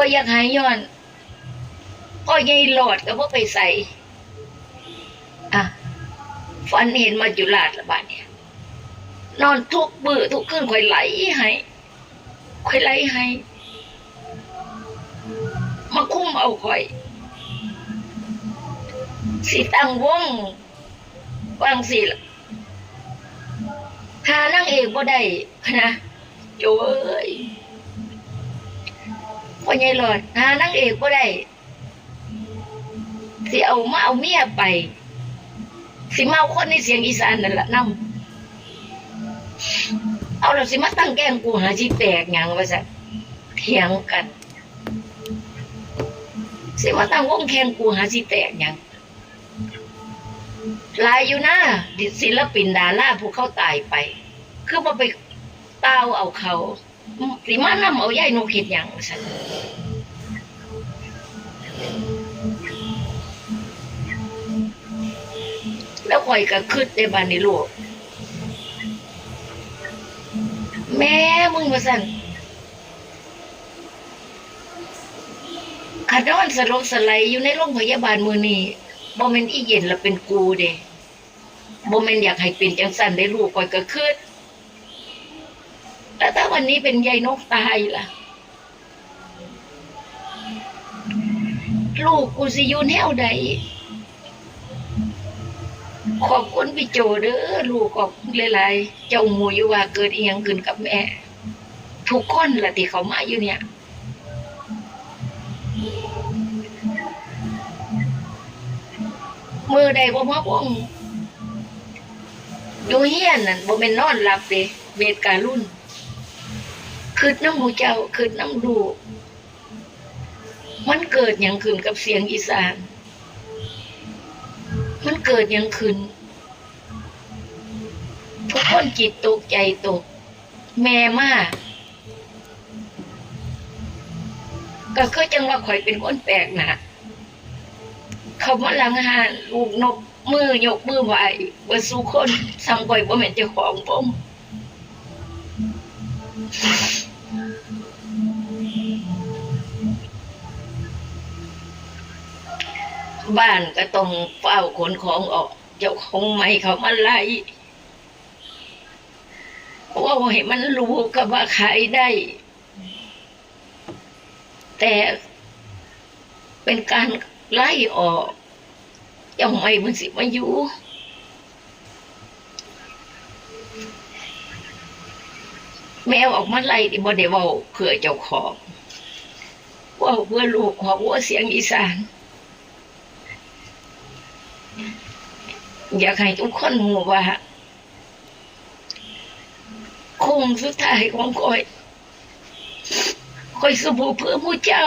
อยอยากหายย้อนพ่อใหญ่หลอดก็บ่ไปใส่อะฝันเห็นมาจุฬาละบาดเนี่ยนอนทุกมือทุกคืนคอยไหลให้คอยไหลให้มาคุ้มเอาคอย สิตั้งวงวางสิล่ะถ้านั่งเอกบ่ได้นะโจ้เอ้ย พ่อใหญ่หลอดถ้านั่งเอกบ่ได้สิเอามาเอาเมียไป สิมาเอาคนในเสียงอีสานนั่นแหละนำเอาแล้วสิมาตั้งแกงกูหาที่แตกหยังว่าซะเถียงกัน สิมาตั้งวงแข่งกูหาที่แตกหยังลายอยู่นะดิศิลปินดาราผู้เขาตายไป คือมาไปเต้าเอาเขา สิมานำเอาย่ายนกเห็ดหยังว่าซั่นแล้วข่อยก็คืดในบ้านในลูกแม่มึงมาสั่นขนอนสลบสไลด์อยู่ในโรงพยาบาลมือนี้บ่แม่นอีเย็นละเป็นกูเด้บ่แม่นอยากให้เป็นจังสั่นได้ลูกข่อยก็คืด แต่ถ้าวันนี้เป็นยายนกตายล่ะ ลูกกูสิยู่แนวใด ขอบคุณพี่โจเด้อลูกขอบคุณหลายๆ เจ้าหมูอยู่ว่าเกิดอีหยังขึ้นกับแม่ ทุกคนละที่เขามาอยู่เนี่ยมือใดบ่มาบ่งอยู่เฮียนนั่นบ่แม่นนอนหลับเด้เวทการุณ คืดน้ำหมูเจ้าคืดน้ำดูกมันเกิดหยังขึ้นกับเสียงอีสาน มันเกิดหยังขึ้น ทุกคนจิตตกใจตก แม่มากก็คือจังว่าข่อยเป็นคนแปลกหนะเขามาลังหานลูกนกมือยกมือไหวเบ่สู้คนซ้ำข่อยบ่แม่นเจ้าของผม บ้านก็ต้องเฝ้าขนของออก เจ้าของไม่เขามาไล่ว่าให้มันรู้กับว่าขายได้ แต่เป็นการไล่ออก เจ้าไม่มันสิมาอยู่ แมวออกมาไล่ที่บ่ได้เว้าเพื่อเจ้าของว่าเพื่อลูกของว่าเสียงอีสาน อยากให้ทุกคนหัวว่าคงสุดท้ายของคอยคอยสบู่เพื่อผู้เจ้า